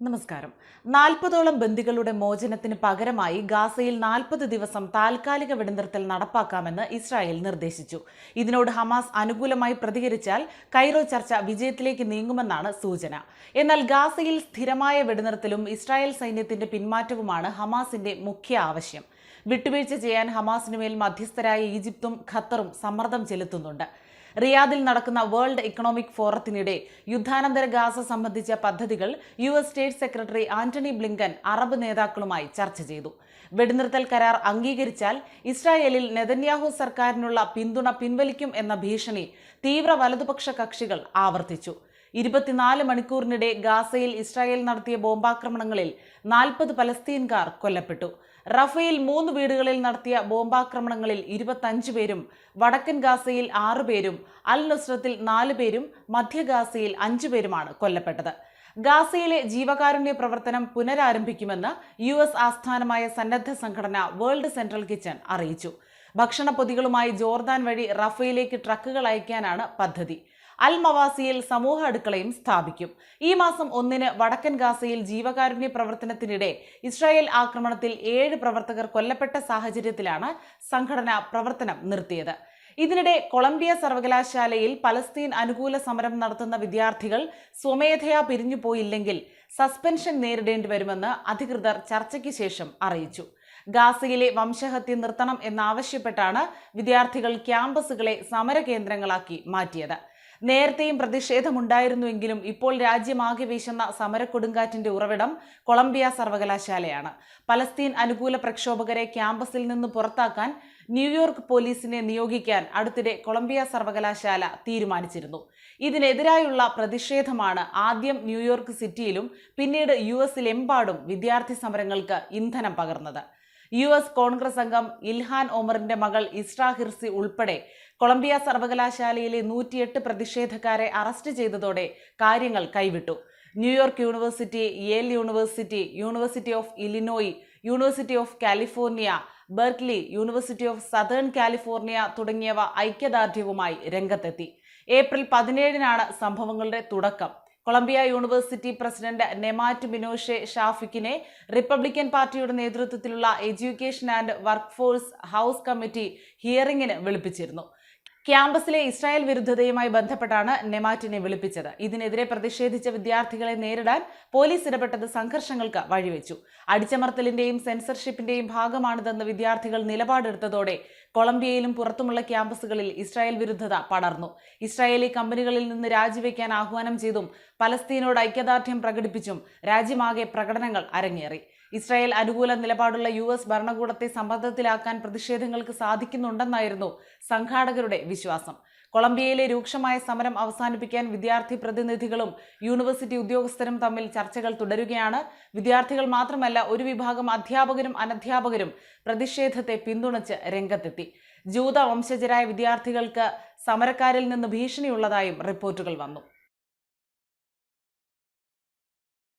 നമസ്കാരം. നാൽപ്പതോളം ബന്ദികളുടെ മോചനത്തിന് പകരമായി ഗാസയിൽ നാൽപ്പത് ദിവസം താൽക്കാലിക വെടിനിർത്തൽ നടപ്പാക്കാമെന്ന് ഇസ്രായേൽ നിർദ്ദേശിച്ചു. ഇതിനോട് ഹമാസ് അനുകൂലമായി പ്രതികരിച്ചാൽ കൈറോ ചർച്ച വിജയത്തിലേക്ക് നീങ്ങുമെന്നാണ് സൂചന. എന്നാൽ ഗാസയിൽ സ്ഥിരമായ വെടിനിർത്തലും ഇസ്രായേൽ സൈന്യത്തിന്റെ പിന്മാറ്റവുമാണ് ഹമാസിന്റെ മുഖ്യ ആവശ്യം. വിട്ടുവീഴ്ച ചെയ്യാൻ ഹമാസിനുമേൽ മധ്യസ്ഥരായ ഈജിപ്തും ഖത്തറും സമ്മർദ്ദം ചെലുത്തുന്നുണ്ട്. റിയാദിൽ നടക്കുന്ന വേൾഡ് ഇക്കണോമിക് ഫോറത്തിനിടെ യുദ്ധാനന്തര ഗാസ സംബന്ധിച്ച പദ്ധതികൾ U S state secretary Antony Blinken Arab നേതാക്കളുമായി ചർച്ച ചെയ്തു. വെടിനിർത്തൽ കരാർ അംഗീകരിച്ചാൽ ഇസ്രായേലിൽ നെതന്യാഹു സർക്കാരിനുള്ള പിന്തുണ പിൻവലിക്കും എന്ന ഭീഷണി തീവ്ര വലതുപക്ഷ കക്ഷികൾ ആവർത്തിച്ചു. ഇരുപത്തിനാല് മണിക്കൂറിനിടെ ഗാസയിൽ ഇസ്രായേൽ നടത്തിയ ബോംബാക്രമണങ്ങളിൽ നാൽപ്പത് പലസ്തീൻകാർ കൊല്ലപ്പെട്ടു. റഫേൽ മൂന്ന് വീടുകളിൽ നടത്തിയ ബോംബാക്രമണങ്ങളിൽ ഇരുപത്തഞ്ച് പേരും വടക്കൻ ഗാസയിൽ ആറ് പേരും അൽ നുസ്രത്തിൽ നാല് പേരും മധ്യ ഗാസയിൽ അഞ്ചു പേരുമാണ് കൊല്ലപ്പെട്ടത്. ഗാസയിലെ ജീവകാരുണ്യ പ്രവർത്തനം പുനരാരംഭിക്കുമെന്ന് യു എസ് ആസ്ഥാനമായ സന്നദ്ധ സംഘടന വേൾഡ് സെൻട്രൽ കിച്ചൺ അറിയിച്ചു. ഭക്ഷണ പൊതികളുമായി ജോർദാൻ വഴി റഫയിലേക്ക് ട്രക്കുകൾ അയക്കാനാണ് പദ്ധതി. അൽ മവാസിയിൽ സമൂഹ അടുക്കളയും സ്ഥാപിക്കും. ഈ മാസം ഒന്നിന് വടക്കൻ ഗാസയിൽ ജീവകാരുണ്യ പ്രവർത്തനത്തിനിടെ ഇസ്രായേൽ ആക്രമണത്തിൽ ഏഴ് പ്രവർത്തകർ കൊല്ലപ്പെട്ട സാഹചര്യത്തിലാണ് സംഘടന പ്രവർത്തനം നിർത്തിയത്. ഇതിനിടെ കൊളംബിയ സർവകലാശാലയിൽ പലസ്തീൻ അനുകൂല സമരം നടത്തുന്ന വിദ്യാർത്ഥികൾ സ്വമേധയാ പിരിഞ്ഞു പോയില്ലെങ്കിൽ സസ്പെൻഷൻ നേരിടേണ്ടി വരുമെന്ന് അധികൃതർ ചർച്ചയ്ക്ക് ശേഷം അറിയിച്ചു. ഗാസയിലെ വംശഹത്യ നിർത്തണം എന്നാവശ്യപ്പെട്ടാണ് വിദ്യാർത്ഥികൾ ക്യാമ്പസുകളെ സമരകേന്ദ്രങ്ങളാക്കി മാറ്റിയത്. നേരത്തെയും പ്രതിഷേധമുണ്ടായിരുന്നുവെങ്കിലും ഇപ്പോൾ രാജ്യമാകെ വീശുന്ന സമരക്കൊടുങ്കാറ്റിന്റെ ഉറവിടം കൊളംബിയ സർവകലാശാലയാണ്. പലസ്തീൻ അനുകൂല പ്രക്ഷോഭകരെ ക്യാമ്പസിൽ നിന്ന് പുറത്താക്കാൻ ന്യൂയോർക്ക് പോലീസിനെ നിയോഗിക്കാൻ അടുത്തിടെ കൊളംബിയ സർവകലാശാല തീരുമാനിച്ചിരുന്നു. ഇതിനെതിരായുള്ള പ്രതിഷേധമാണ് ആദ്യം ന്യൂയോർക്ക് സിറ്റിയിലും പിന്നീട് യു എസിലെമ്പാടും വിദ്യാർത്ഥി സമരങ്ങൾക്ക് ഇന്ധനം പകർന്നത്. യു എസ് കോൺഗ്രസ് അംഗം ഇൽഹാൻ ഒമറിന്റെ മകൾ ഇസ്രാ ഹിർസി ഉൾപ്പെടെ കൊളംബിയ സർവകലാശാലയിലെ നൂറ്റിയെട്ട് പ്രതിഷേധക്കാരെ അറസ്റ്റ് ചെയ്തതോടെ കാര്യങ്ങൾ കൈവിട്ടു. New York university Yale university university of Illinois university of California Berkeley university of southern California തുടങ്ങിയവ ഐക്യദാർഢ്യവുമായി രംഗത്തെത്തി. ഏപ്രിൽ പതിനേഴിനാണ് സംഭവങ്ങളുടെ തുടക്കം. Columbia university president Nemat Minouche ഷാഫിക്കിനെ Republican പാർട്ടിയുടെ നേതൃത്വത്തിലുള്ള education and workforce house committee ഹിയറിംഗിന് വിളിപ്പിച്ചിരുന്നു. ക്യാമ്പസിലെ ഇസ്രായേൽ വിരുദ്ധതയുമായി ബന്ധപ്പെട്ടാണ് നെമാറ്റിനെ വിളിപ്പിച്ചത്. ഇതിനെതിരെ പ്രതിഷേധിച്ച വിദ്യാർത്ഥികളെ നേരിടാൻ പോലീസ് ഇടപെട്ടത് സംഘർഷങ്ങൾക്ക് വഴിവെച്ചു. അടിച്ചമർത്തലിന്റെയും സെൻസർഷിപ്പിന്റെയും ഭാഗമാണിതെന്ന് വിദ്യാർത്ഥികൾ നിലപാടെടുത്തതോടെ കൊളംബിയയിലും പുറത്തുമുള്ള ക്യാമ്പസുകളിൽ ഇസ്രായേൽ വിരുദ്ധത പടർന്നു. ഇസ്രായേലി കമ്പനികളിൽ നിന്ന് രാജിവെക്കാൻ ആഹ്വാനം ചെയ്തും പലസ്തീനോട് ഐക്യദാർഢ്യം പ്രകടിപ്പിച്ചും രാജ്യമാകെ പ്രകടനങ്ങൾ അരങ്ങേറി. ഇസ്രായേൽ അനുകൂല നിലപാടുള്ള യു എസ് ഭരണകൂടത്തെ സമ്മർദ്ദത്തിലാക്കാൻ പ്രതിഷേധങ്ങൾക്ക് സാധിക്കുന്നുണ്ടെന്നായിരുന്നു സംഘാടകരുടെ വിശ്വാസം. കൊളംബിയയിലെ രൂക്ഷമായ സമരം അവസാനിപ്പിക്കാൻ വിദ്യാർത്ഥി പ്രതിനിധികളും യൂണിവേഴ്സിറ്റി ഉദ്യോഗസ്ഥരും തമ്മിൽ ചർച്ചകൾ തുടരുകയാണ്. വിദ്യാർത്ഥികൾ മാത്രമല്ല ഒരു വിഭാഗം അധ്യാപകരും അനധ്യാപകരും പ്രതിഷേധത്തെ പിന്തുണച്ച് രംഗത്തെത്തി. ജൂത വംശജരായ വിദ്യാർത്ഥികൾക്ക് സമരക്കാരിൽ നിന്ന് ഭീഷണിയുള്ളതായും റിപ്പോർട്ടുകൾ വന്നു.